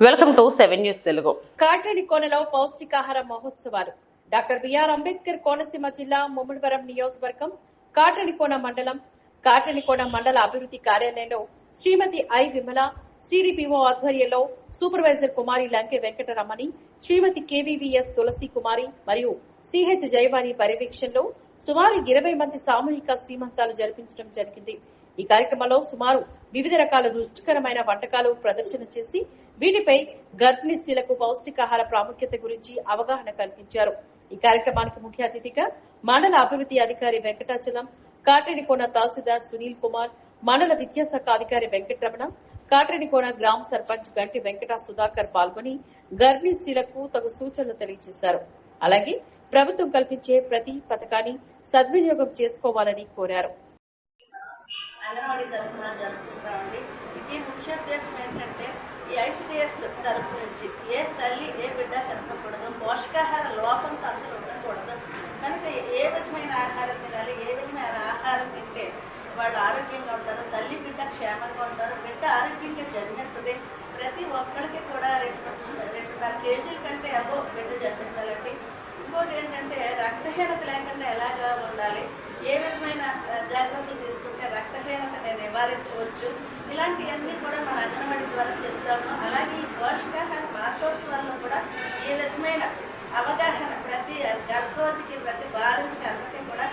Welcome to seven news Telugu. కాట్రేని కోనలో పౌష్టికాహార మహోత్సవాలు. డాక్టర్ బిఆర్ అంబేద్కర్ కోనసీమ జిల్లా ముమ్మడివరం నియోజకవర్గం కాటనికోన మండలం కాటనికోన మండల అభివృద్ధి కార్యాలయంలో శ్రీమతి ఐ విమల సిడిపిఓ ఆధ్వర్యంలో సూపర్వైజర్ కుమారి లంకె వెంకటరమణి శ్రీమతి కేవీవీఎస్ తులసి కుమారి మరియు సిహెచ్ జయవాణి పర్యవేక్షణలో సుమారు ఇరవై మంది సామూహిక శ్రీమంతాలు జరిపించడం జరిగింది. ఈ కార్యక్రమంలో సుమారు వివిధ రకాల రుచికరమైన వంటకాలు ప్రదర్శన చేసి వీటిపై గర్భిణీ స్త్రీలకు పౌష్టికాహార ప్రాముఖ్యత గురించి అవగాహన కల్పించారు. ఈ కార్యక్రమానికి ముఖ్య అతిథిగా మండల అభివృద్ధి అధికారి వెంకటాచలం కాట్రేనికోన తహసీల్దార్ సునీల్ కుమార్ మండల విద్యాశాఖ అధికారి వెంకటరమణ కాట్రేనికోన గ్రామ సర్పంచ్ గంటి వెంకట సుధాకర్ పాల్గొని గర్భిణీ స్త్రీలకు తగు సూచనలు తెలియజేశారు. అలాగే ప్రభుత్వం కల్పించే ప్రతి పథకాన్ని సద్వినియోగం చేసుకోవాలని కోరారు. అంగన్వాడీ తరఫున జరుపుకుంటామండి. ఈ ముఖ్య ఉద్దేశం ఏంటంటే ఈ ఐసిడిఎస్ తరఫు నుంచి ఏ తల్లి ఏ బిడ్డ చెప్పకూడదు పోషకాహార లోపంతో అసలు ఉండకూడదు. కనుక ఏ విధమైన ఆహారం తినాలి ఏ విధమైన ఆహారం తింటే వాళ్ళు ఆరోగ్యంగా ఉంటారు తల్లి బిడ్డ క్షేమంగా ఉంటారు బిడ్డ ఆరోగ్యంగా జన్మిస్తుంది. ప్రతి ఒక్కరికి కూడా రెండు రెండున్నర కేజీల కంటే అబో బిడ్డ జన్మించాలండి. ఇంకోటి ఏంటంటే రక్తహీనత లేకుండా ఎలాగా ఉండాలి? ఏ విధమైన జాగ్రత్తలు తీసుకుంటే రక్త నివారించవచ్చు. ఇలాంటివన్నీ కూడా మన అంగన్వాడీ ద్వారా చెప్తాము. అలాగే ఈ పోషకాహార మాసోత్సవాల్లో కూడా ఏ విధమైన అవగాహన ప్రతి గర్భవతికి ప్రతి భార్యకి అందరికీ కూడా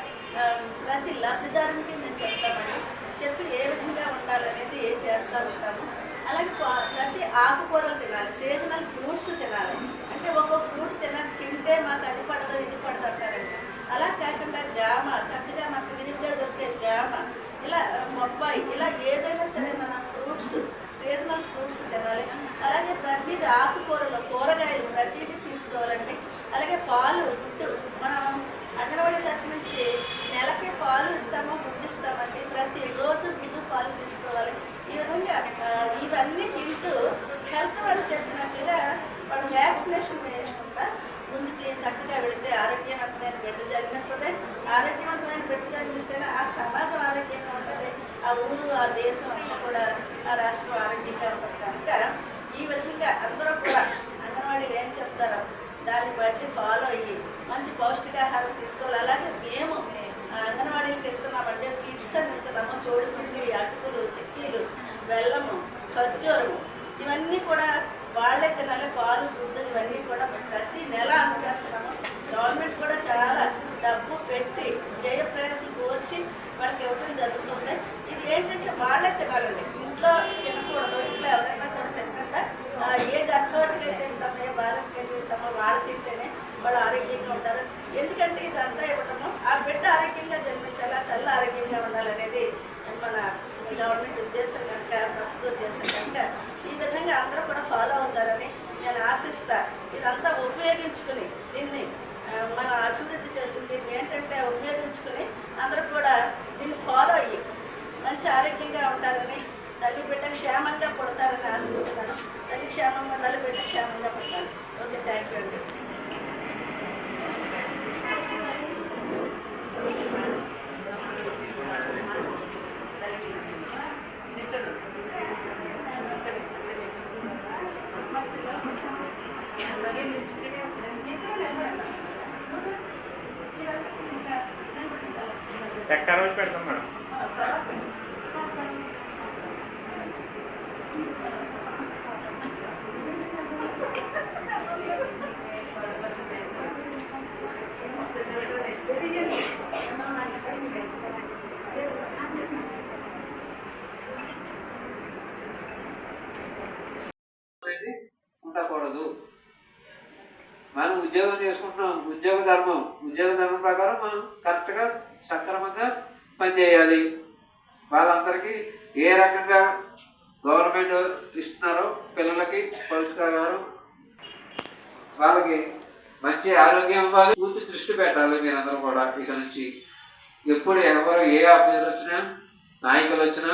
ప్రతి లబ్ధిదారునికి మేము చెప్తామండి. చెప్పి ఏ విధంగా ఉండాలనేది ఏం చేస్తూ ఉంటాము. అలాగే ప్రతి ఆకుకూరలు తినాలి సీజనల్ ఫ్రూట్స్ తినాలి. అంటే ఒక్కొక్క ఫ్రూట్ తిన తింటే మాకు అది పడదు ఇది పడదు అంటారండి. అలా కాకుండా జామ చక్క మనకు విరివిగా దొరికే జామ ఇలా ఆ, బొప్పాయి ఇలా ఏదైనా సరే మన ఫ్రూట్స్ సీజనల్ ఫ్రూట్స్ తినాలి అలాగే ప్రతిదీ ఆకుకూరలు కూరగాయలు ప్రతిదీ తీసుకోవాలండి అలాగే పాలు గుడ్డు మనం అంగన్వాడీ తరఫు నుంచి నెలకి పాలు ఇస్తాము గుడ్డు ఇస్తామండి ప్రతిరోజు గుడ్డు పాలు తీసుకోవాలి ఈ విధంగా ఆ, ఇవన్నీ తింటూ హెల్త్ వాళ్ళు చెప్పినట్లుగా వాళ్ళు వ్యాక్సినేషన్ వేయించుకుంటా ముందుకి చక్కగా వెళితే ఆరోగ్యవంతమైన బిడ్డ జన్మిస్తుంది ఆరోగ్యవంతమైన బిడ్డ జన్మిస్తేనే ఆ సమాజం ఆరోగ్యంగా ఉంటుంది ఆ ఊరు ఆ దేశం అంతా కూడా ఆ రాష్ట్రం ఆరోగ్యంగా ఉంటుంది కనుక ఈ విధంగా అందరూ కూడా అంగన్వాడీలు ఏం చెప్తారో దాన్ని బట్టి ఫాలో అయ్యి మంచి పౌష్టికాహారం తీసుకోవాలి అలాగే మేము ఆ, అంగన్వాడీలకి ఇస్తున్నామంటే కిట్స్ అని ఇస్తున్నాము చోడుకుండి అటుకులు చిక్కీలు బెల్లము ఖర్జూరము ఇవన్నీ కూడా వాళ్ళే తినాలి పాలు దుడ్డు ఇవన్నీ కూడా మేము ప్రతి నెల అందజేస్తున్నాము గవర్నమెంట్ కూడా చాలా చెప్పి జయ ప్రయాసం కోర్చి వాళ్ళకి ఇవ్వడం జరుగుతుంది ఇది ఏంటంటే వాళ్ళే తినాలండి. ఇంట్లో తినకూడదు ఇంట్లో ఎవరైనా కూడా తినకుండా ఆ, ఏ గర్భవతికి అయితే ఇస్తామో ఏ భార్యకి అయితే ఇస్తామో వాళ్ళు తింటేనే వాళ్ళు ఆరోగ్యంగా ఉంటారు ఎందుకంటే ఇదంతా ఇవ్వటము ఆ బిడ్డ ఆరోగ్యంగా జన్మించాలి ఆ తల్లి ఆరోగ్యంగా ఉండాలనేది మన గవర్నమెంట్ ఉద్దేశం కనుక ప్రభుత్వ ఉద్దేశం కనుక ఈ విధంగా అందరూ కూడా ఫాలో అవుతారని నేను ఆశిస్తా ఇదంతా ఉపయోగించుకుని దీన్ని ఆ, మన అభివృద్ధి చేసింది దీన్ని ఏంటంటే ఉపయోగించుకుని అందరూ కూడా దీన్ని ఫాలో అయ్యి మంచి ఆరోగ్యంగా ఉంటారని తల్లి బిడ్డ క్షేమంగా పుడతారని ఆశిస్తున్నాను తల్లి క్షేమంగా ఉండాలి బిడ్డ క్షేమంగా పుట్టాలి ఓకే థ్యాంక్ యూ అండి ఎక్కడ రోజు పెడతాం మేడం. ఉండకూడదు. మనం ఉద్యోగం చేసుకుంటున్నాం. ఉద్యోగ ధర్మం. ఉద్యోగ ధర్మం ప్రకారం మనం కరెక్ట్గా సక్రమంగా పనిచేయాలి వాళ్ళందరికీ ఏ రకంగా గవర్నమెంట్ ఇస్తున్నారో పిల్లలకి పౌష్టికాహారం వాళ్ళకి మంచి ఆరోగ్యం ఇవ్వాలి. పూర్తి దృష్టి పెట్టాలి మీరందరూ కూడా ఇక నుంచి. ఎప్పుడు ఎవరు ఏ ఆఫీసర్ వచ్చినా నాయకులు వచ్చినా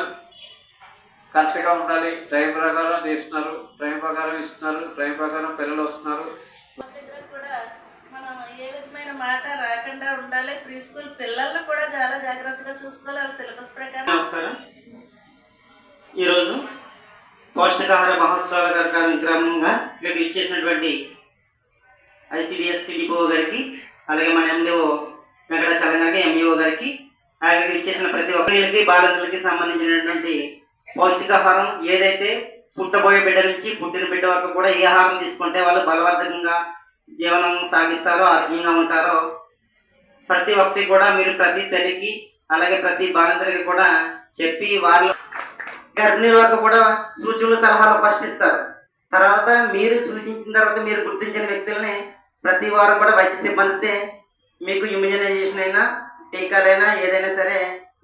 కరెక్ట్గా ఉండాలి. టైం ప్రకారం తీస్తున్నారు టైం ప్రకారం ఇస్తున్నారు టైం ప్రకారం పిల్లలు వస్తున్నారు మన దగ్గర కూడా మనం ఏ విధమైన మాట రాకుండా ఉండాలి. ప్రీ స్కూల్ పిల్లల్ని కూడా చాలా జాగ్రత్తగా చూసుకోవాలి. వాళ్ళ సిలబస్ ప్రకారం. నమస్కారం. ఈరోజు పౌష్టికాహార మహోత్సవాల కార్యక్రమంగా మీకు ఇచ్చేసినటువంటి ఐసిడిఎస్ సిడిఓ గారికి అలాగే మన ఎండిఓ వెంకటాచలం గారికి ఎంఈఓ గారికి అలాగే ఇచ్చేసిన ప్రతి ఒక్కరికి బాలింతలకి సంబంధించినటువంటి పౌష్టికాహారం ఏదైతే పుట్టబోయే బిడ్డ నుంచి పుట్టిన బిడ్డ వరకు కూడా ఏ ఆహారం తీసుకుంటే వాళ్ళు బలవర్ధకంగా జీవనం సాగిస్తారో ఆత్మీయంగా ఉంటారో ప్రతి ఒక్కటి కూడా మీరు ప్రతి తల్లికి అలాగే ప్రతి బాలింతలకి కూడా చెప్పి వాళ్ళు గర్భిణీ వరకు కూడా సూచనలు సలహాలు ఫస్ట్ ఇస్తారు. తర్వాత మీరు సూచించిన తర్వాత మీరు గుర్తించిన వ్యక్తుల్ని ప్రతి వారం కూడా వైద్య సిబ్బందితే మీకు ఇమ్యూనైజేషన్ అయినా టీకాలైనా ఏదైనా సరే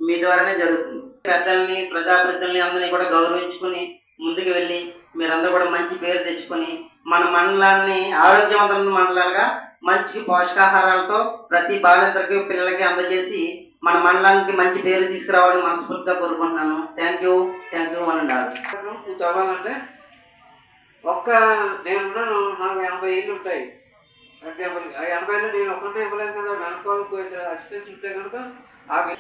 మీ ద్వారానే జరుగుతుంది. పెద్దల్ని ప్రజాప్రతినిధుల్ని అందరినీ కూడా గౌరవించుకుని ముందుకు వెళ్ళి మీరందరూ కూడా మంచి పేరు తెచ్చుకొని మన మండలాన్ని ఆరోగ్యవంతమైన మండలాలుగా మంచి పోషకాహారాలతో ప్రతి బాలింతలకి పిల్లలకి అందజేసి మన మండలానికి మంచి పేరు తీసుకురావాలని మనస్ఫూర్తిగా కోరుకుంటున్నాను. థ్యాంక్ యూ థ్యాంక్ యూ అని నువ్వు చదవాలంటే ఒక్క నేనున్నాను నాకు ఎనభై ఏళ్ళు ఉంటాయి. అంటే ఎనభై- ఆ ఎనభైలో నేను ఒక్కటే ఇవ్వలేదు కదా వెనకాలకు ఇద్దరు అసిస్టెంట్స్ ఉంటే కనుక ఆ వ్య-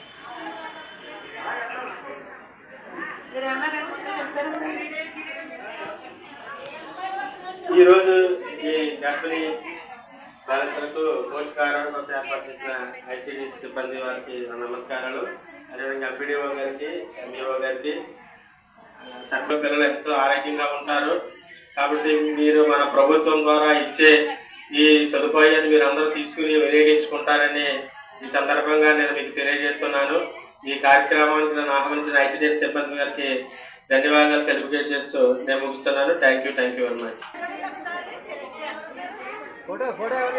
ఈరోజు ఈ గర్భిణీ బాలింతలకు పోషకాహారం కోసం ఏర్పాటు చేసిన ఐసీడీ సిబ్బంది వారికి నమస్కారాలు. అదేవిధంగా ఎంపీడీఓ గారికి ఎంఈఓ గారికి సర్వ పిల్లలు ఎంతో ఆరోగ్యంగా ఉంటారు. కాబట్టి మీరు మన ప్రభుత్వం ద్వారా ఇచ్చే ఈ సదుపాయాన్ని మీరు అందరూ తీసుకుని వినియోగించుకుంటారని ఈ సందర్భంగా నేను మీకు తెలియజేస్తున్నాను. ఈ కార్యక్రమానికి నన్ను ఆహ్వానించిన ఐసీడీఎస్ సిబ్బంది గారికి ధన్యవాదాలు తెలియజేస్తూ నేను ముగిస్తున్నాను. Thank you thank you very much. Photo photo ఎవరు